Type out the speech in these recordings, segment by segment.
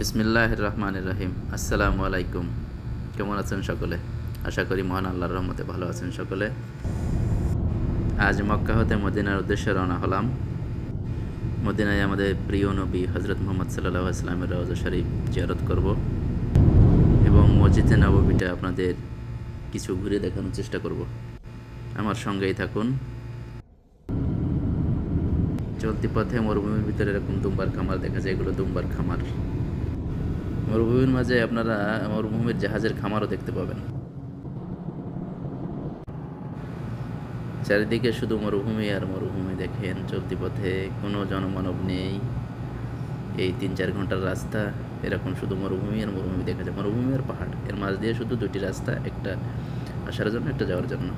বিসমিল্লাহ রহমান রহিম আসসালামু আলাইকুম কেমন আছেন সকলে? আশা করি মহান আল্লাহর রহমতে ভালো আছেন সকলে। আজ মক্কা হতে মদিনার উদ্দেশ্যে রওনা হলাম। মদিনায় আমাদের প্রিয় নবী হজরত মোহাম্মদ সাল্লাহ আসলামের রওজ শরীফ জিয়ারত করব এবং মসজিদে নববীটা আপনাদের কিছু ঘুরে দেখানোর চেষ্টা করব। আমার সঙ্গেই থাকুন। চলতি পথে মরুভূমির ভিতরে এরকম দুম্বার খামার দেখা যায়, এগুলো দুম্বার খামার। মরুভূমির মাঝে আপনারা মরুভূমির জাহাজের খামারও দেখতে পাবেন। চারিদিকে শুধু মরুভূমি আর মরুভূমি দেখেন, চলতি পথে কোনো জনমানব নেই। এই তিন চার ঘণ্টার রাস্তা, এরকম শুধু মরুভূমি আর মরুভূমি দেখা যায়। মরুভূমি আর পাহাড়, এর মাঝ দিয়ে শুধু দুটি রাস্তা, একটা আসার জন্য, একটা যাওয়ার জন্য।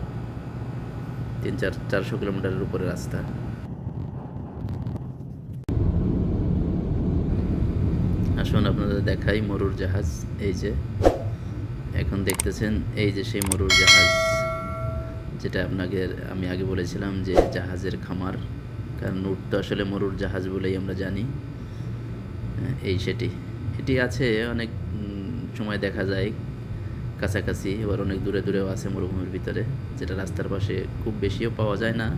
তিন চার চারশো কিলোমিটারের উপরে রাস্তা। আসুন আপনাদের দেখাই মরুর জাহাজ এই যে। এখন দেখতেছেন এই যে সেই মরুর জাহাজ যেটা আপনাকে আমি আগে বলেছিলাম যে জাহাজের খামার কারণ উট তো আসলে মরুর জাহাজ বলেই আমরা জানি। হ্যাঁ, এই সেটি। এটি আছে অনেক সময় দেখা যায় কাছাকাছি এবার অনেক দূরে দূরেও আছে মরুভূমির ভিতরে যেটা রাস্তার পাশে খুব বেশিও পাওয়া যায় না।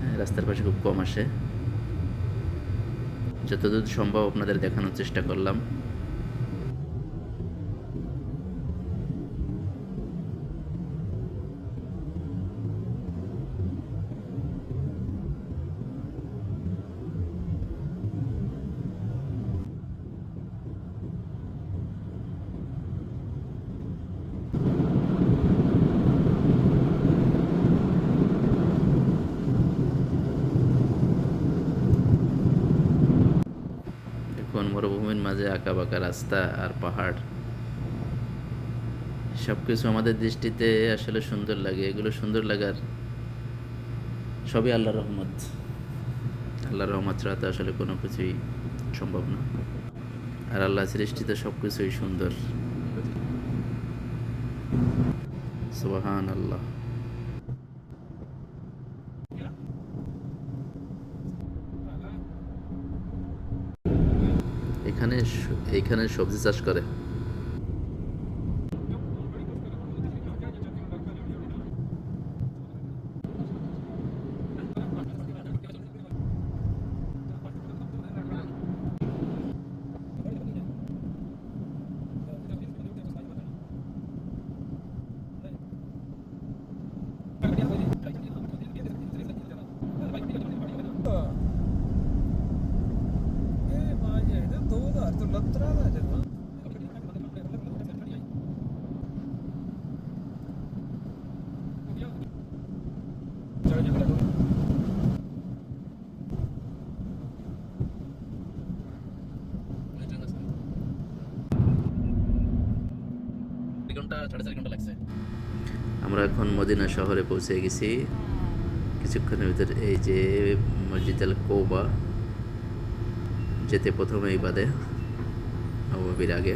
হ্যাঁ, রাস্তার পাশে খুব কম আসে। যতদূর সম্ভব আপনাদের দেখানোর চেষ্টা করলাম এখন মরুভূমির মাঝে আঁকা বাঁকা রাস্তা আর পাহাড়। সব কিছু আমাদের দৃষ্টিতে আসলে সুন্দর লাগে। এগুলো সুন্দর লাগার সবই আল্লাহ রহমত। আল্লাহ রহমত ছাড়া তো আসলে কোনো কিছুই সম্ভব না। আর আল্লাহ সৃষ্টিতে সব কিছুই সুন্দর। সুবাহান আল্লাহ এখানে এইখানে সবজি চাষ করে? আমরা এখন মদিনা শহরে পৌঁছে গেছি। কিছুক্ষণের ভিতরে এই যে মসজিদ আল কৌবা যেতে প্রথমেই বাদে। নবমীর আগে।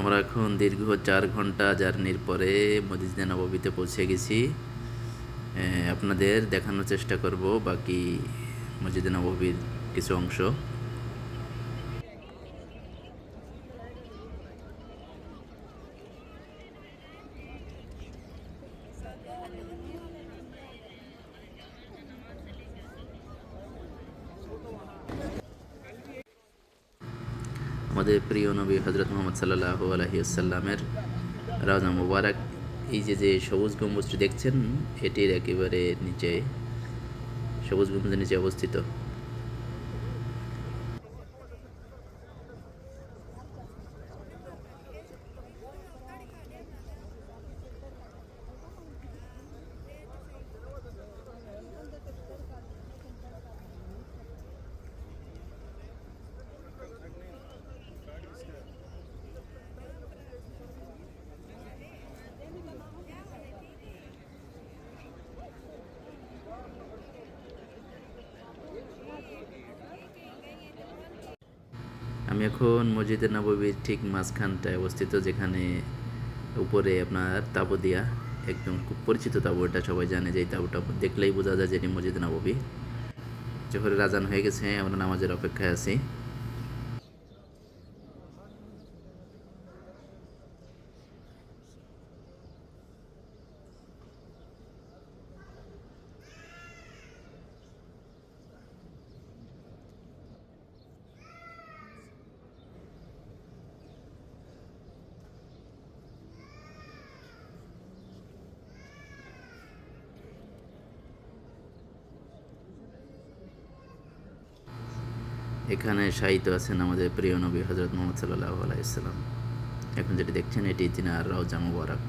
আমরা এখন দীর্ঘ চার ঘণ্টা জার্নির পরে মসজিদে নববীতে পৌঁছে গেছি। আপনাদের দেখানোর চেষ্টা করব বাকি মসজিদে নববীর কিছু অংশ। আমাদের প্রিয় নবী হজরত মোহাম্মদ সাল্লাহ আলহিউসাল্লামের রাজা মুবারক, এই যে যে সবুজ গম্বুজটি দেখছেন, এটির একেবারে নিচে, সবুজ গম্বুজের নিচে অবস্থিত। আমি এখন মসজিদের নববীর ঠিক মাঝখানটায় অবস্থিত, যেখানে উপরে আপনার তাবু দিয়া, একদম খুব পরিচিত তাবু এটা সবাই জানে যে এই তাবুটা দেখলেই বোঝা যায় যে এটি মসজিদ নববী যখন রাজান হয়ে গেছে, আমরা নামাজের অপেক্ষায় আছি। এখানে শায়িত আছেন আমাদের প্রিয় নবী হজরত মোহাম্মদ সাল্লাহ আলাইসাল্লাম এখন যেটি দেখছেন, এটি তিনার রওজা মুবারক।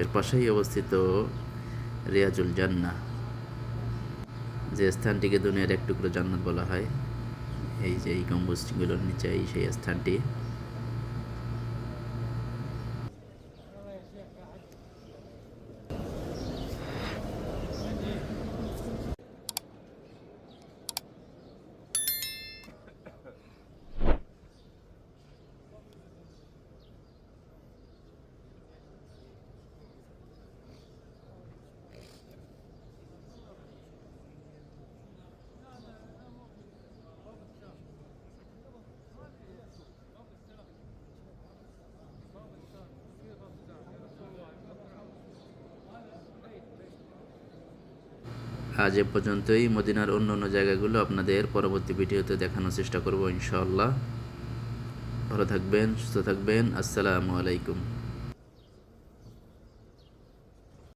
এর পাশেই অবস্থিত রিয়াজুল জান্না যে স্থানটিকে দুনিয়ার এক টুকরো জান্নাত বলা হয়। এই যে এই গম্বুজগুলোর নিচে এই সেই স্থানটি। আজ এ পর্যন্তই। মদিনার অন্য অন্য জায়গাগুলো আপনাদের পরবর্তী ভিডিওতে দেখানোর চেষ্টা করব ইনশাআল্লাহ। ভালো থাকবেন, সুস্থ থাকবেন। আসসালামু আলাইকুম।